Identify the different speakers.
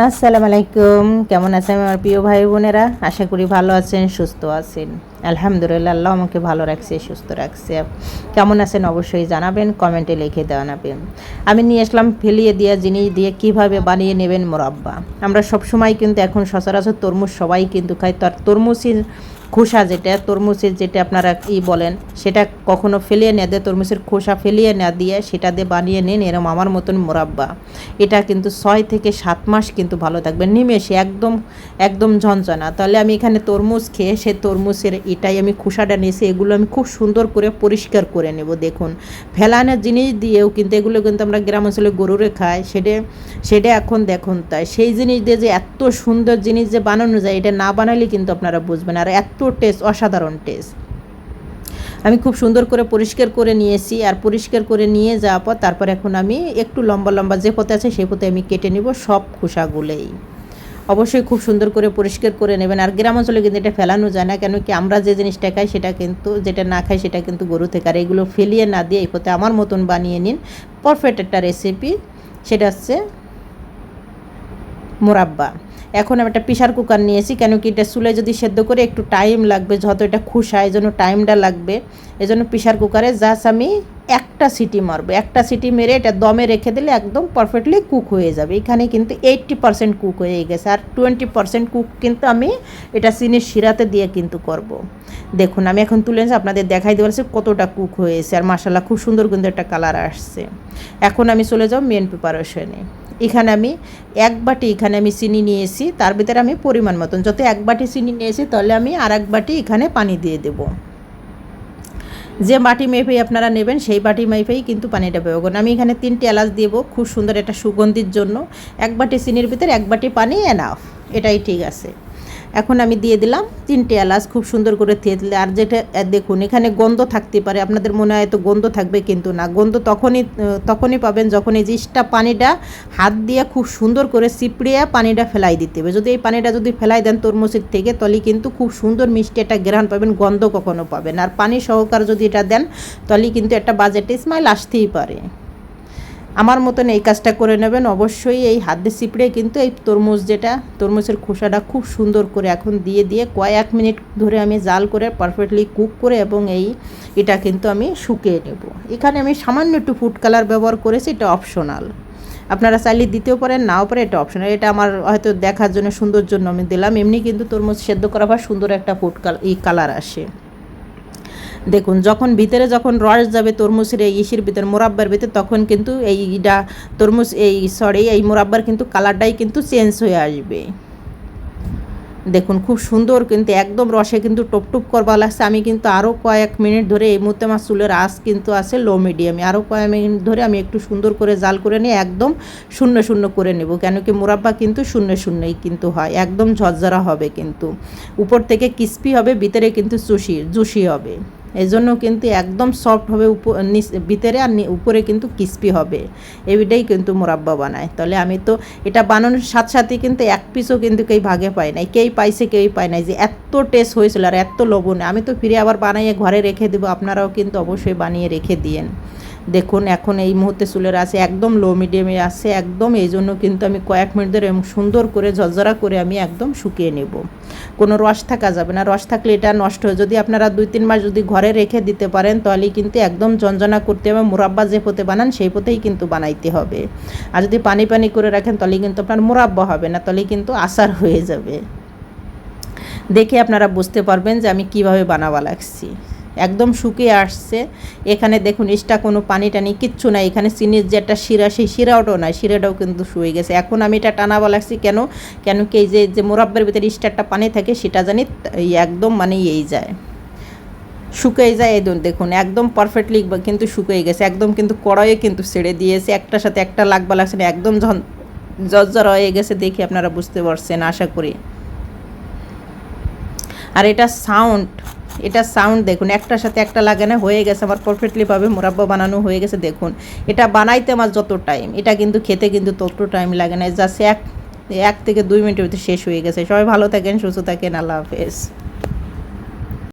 Speaker 1: আসসালামু আলাইকুম। কেমন আছেন আমার প্রিয় ভাই বোনেরা? আশা করি ভালো আছেন সুস্থ আছেন। আলহামদুলিল্লাহ, আল্লাহ আমাকে ভালো রাখছে, সুস্থ রাখছে। কেমন আছেন অবশ্যই জানাবেন, কমেন্টে লিখে জানাবেন আমি নিয়ে আসলাম ফেলিয়ে দেওয়া জিনিস দিয়ে কীভাবে বানিয়ে নেবেন মোরাব্বা। আমরা সবসময় কিন্তু এখন সচরাচর তরমুজ সবাই কিন্তু খাই। তো আর তরমুজের খোসা যেটা, তরমুজের যেটা আপনারা ই বলেন, সেটা কখনো ফেলিয়ে না দেয়, তরমুজের খোসা ফেলিয়ে না দিয়ে সেটা দিয়ে বানিয়ে নিন, এরম আমার মতন মোরাব্বা। এটা কিন্তু ছয় থেকে সাত মাস কিন্তু ভালো থাকবে। নিমেষে একদম একদম ঝনঝনা। তাহলে আমি এখানে তরমুজ খেয়ে, সে তরমুজের এটাই আমি খোসাটা নিয়েছি, এগুলো আমি খুব সুন্দর করে পরিষ্কার করে নেব, দেখুন। ফেলানোর জিনিস দিয়েও কিন্তু এগুলো কিন্তু আমরা গ্রাম অঞ্চলে গরুরে খাই, সেটা সেটা এখন দেখুন তাই। সেই জিনিস দিয়ে যে এত সুন্দর জিনিস যে বানানো যায়, এটা না বানালে কিন্তু আপনারা বুঝবেন, আর এত টেস্ট অসাধারণ টেস্ট আমি খুব সুন্দর করে পরিষ্কার করে নিয়েছি, আর পরিষ্কার করে নিয়ে যাওয়ার পর তারপর এখন আমি একটু লম্বা লম্বা যে পথে আছে সেই পথে আমি কেটে নিব সব খোসাগুলোই। অবশ্যই খুব সুন্দর করে পরিষ্কার করে নেবেন। আর গ্রাম অঞ্চলে কিন্তু এটা ফেলানো যায় না, কেন কি আমরা যে জিনিসটা খাই সেটা কিন্তু, যেটা না খাই সেটা কিন্তু গরু থেকে। আর এগুলো ফেলিয়ে না দিয়ে এই পথে আমার মতন বানিয়ে নিন। পারফেক্ট একটা রেসিপি সেটা হচ্ছে মোরাব্বা। এখন আমি একটা প্রেশার কুকার নিয়েছি, কেন কি এটা চুলে যদি সেদ্ধ করে একটু টাইম লাগবে, যত এটা খুশা এই জন্য টাইমটা লাগবে। এই জন্য প্রেশার কুকারে জাস্ট আমি একটা সিটি মারবো, একটা সিটি মেরে এটা দমে রেখে দিলে একদম পারফেক্টলি কুক হয়ে যাবে। এখানে কিন্তু এইট্টি পারসেন্ট কুক হয়ে গেছে আর টোয়েন্টি পারসেন্ট কুক কিন্তু আমি এটা চিনির শিরাতে দিয়ে কিন্তু করব। দেখুন, আমি এখন তুলে আপনাদের দেখাই দেওয়া কতটা কুক হয়েছে আর মাসাল্লাহ খুব সুন্দর কিন্তু একটা কালার আসছে। এখন আমি চলে যাব মেন প্রিপারেশনে এখানে আমি এক বাটি এখানে আমি চিনি নিয়েছি, তার ভিতরে আমি পরিমাণ মতন, যত এক বাটি চিনি নিয়েছি তাহলে আমি আর এক বাটি এখানে পানি দিয়ে দেব। যে বাটি মেপেই আপনারা নেবেন, সেই বাটি মেপেই কিন্তু পানিটা ব্যবহার আমি এখানে তিনটি এলাচ দেবো, খুব সুন্দর একটা সুগন্ধির জন্য। এক বাটি চিনির ভিতরে এক বাটি পানি এনাফ এটাই ঠিক আছে। এখন আমি দিয়ে দিলাম তিনটে এলাচ, খুব সুন্দর করে থেতলে আর যেটা দেখুন, এখানে গন্ধ থাকতে পারে, আপনাদের মনে হয় তো গন্ধ থাকবে কিন্তু না। গন্ধ তখনই তখনই পাবেন যখন এই জিনিসটা পানিটা হাত দিয়ে খুব সুন্দর করে চিপড়িয়ে পানিটা ফেলাই দিতে হবে। যদি এই পানিটা যদি ফেলাই দেন তরমুজের থেকে, তাহলে কিন্তু খুব সুন্দর মিষ্টি একটা গ্রহণ পাবেন, গন্ধ কখনো পাবেন। আর পানি সহকার যদি এটা দেন, তাহলে কিন্তু একটা বাজেটে স্মাইল আসতেই পারে। আমার মতন এই কাজটা করে নেবেন। অবশ্যই এই হাত দিয়ে চিপড়ে কিন্তু এই তরমুজ যেটা, তরমুজের খোসাটা খুব সুন্দর করে এখন দিয়ে দিয়ে কয়েক মিনিট ধরে আমি জাল করে পারফেক্টলি কুক করে এবং এই এটা কিন্তু আমি শুকিয়ে নেব। এখানে আমি সামান্য একটু ফুড কালার ব্যবহার করেছি, এটা অপশনাল আপনারা চাইলে দিতেও পারেন, নাও পারে এটা অপশনাল এটা আমার হয়তো দেখার জন্য সুন্দর জন্য আমি দিলাম। এমনি কিন্তু তরমুজ সেদ্ধ করা পর সুন্দর একটা ফুড কালার এই কালার আসে। দেখুন, যখন ভিতরে যখন রস যাবে তরমুজের এই ইসির ভিতরে, মোরাব্বার ভিতরে, তখন কিন্তু এইটা তরমুজ, এই সরি এই মোরাব্বার কিন্তু কালারটাই কিন্তু চেঞ্জ হয়ে আসবে। দেখুন, খুব সুন্দর কিন্তু, একদম রসে কিন্তু টপটুপ করবা লাগছে। আমি কিন্তু আরও কয়েক মিনিট ধরে এই মুহূর্তে আমার চুলের আঁচ কিন্তু আছে লো মিডিয়ামে আরও কয়েক মিনিট ধরে আমি একটু সুন্দর করে জাল করে নিয়ে একদম শূন্য শূন্য করে নেব, কেন কি মোরাব্বা কিন্তু শূন্য শূন্যই কিন্তু হয়, একদম ঝরঝরা হবে কিন্তু। উপর থেকে ক্রিস্পি হবে, ভিতরে কিন্তু জুসি জুসি হবে। এই জন্য কিন্তু একদম সফট হবে ভিতরে আর উপরে কিন্তু ক্রিস্পি হবে। এটাই কিন্তু মোরাব্বা বানায়। তাহলে আমি তো এটা বানানোর সাথে সাথে কিন্তু এক পিসও কিন্তু কেউ ভাগে পায় নাই। কেই পাইছে কেউই পায় নাই যে এত টেস্ট হয়েছিল আর এত লবণে। আমি তো ফিরে আবার বানাইয়ে ঘরে রেখে দেবো। আপনারাও কিন্তু অবশ্যই বানিয়ে রেখে দিয়েন। দেখুন, এখন এই মুহূর্তে চুলের আছে একদম লো মিডিয়ামে আছে একদম, এই জন্য কিন্তু আমি কয়েক মিনিট ধরে সুন্দর করে ঝরঝরা করে আমি একদম শুকিয়ে নেব। কোনো রস থাকা যাবে না। রস থাকলে এটা নষ্ট হয়। যদি আপনারা দুই, তিন মাস যদি ঘরে রেখে দিতে পারেন, তাহলে কিন্তু একদম জঞ্জনা করতে হবে। মুরাব্বা যে পথে বানান, সেই পথেই কিন্তু বানাইতে হবে। আর যদি পানি পানি করে রাখেন, তাহলে কিন্তু আপনার মুরাব্বা হবে না, তাহলে কিন্তু আসার হয়ে যাবে। দেখে আপনারা বুঝতে পারবেন যে আমি কীভাবে বানাবা লাগছি। একদম শুকিয়ে আসছে। এখানে দেখুন এক্সট্রা কোনো পানি টানি কিচ্ছু নাই। এখানে চিনির যে একটা শিরা, সেই শিরাওটাও নাই, শিরাটাও কিন্তু শুয়ে গেছে। এখন আমি এটা টানাবা লাগছি কেন? কেন কি এই যে যে মোরাব্বের ভিতরে স্টারটা পানি থাকে, সেটা জানি একদম মানে এই যায়। শুকিয়ে যায় এই দেখুন, একদম পারফেক্টলি কিন্তু শুকিয়ে গেছে। একদম কিন্তু কড়াইয়ে কিন্তু ছেড়ে দিয়েছে। একটার সাথে একটা লাগবা লাগছে না, একদম জর্জর হয়ে গেছে দেখে আপনারা বুঝতে পারছেন, আশা করি। আর এটা সাউন্ড এটা সাউন্ড দেখুন, একটার সাথে একটা লাগে না, হয়ে গেছে, আমার পারফেক্টলিভাবে মোরাব্বা বানানো হয়ে গেছে, দেখুন। এটা বানাইতে আমার যত টাইম এটা কিন্তু খেতে কিন্তু তত টাইম লাগে না জাস্ট এক এক থেকে দুই মিনিটের ভিতরে শেষ হয়ে গেছে। সবাই ভালো থাকেন, সুস্থ থাকেন, আল্লাহ হাফেজ।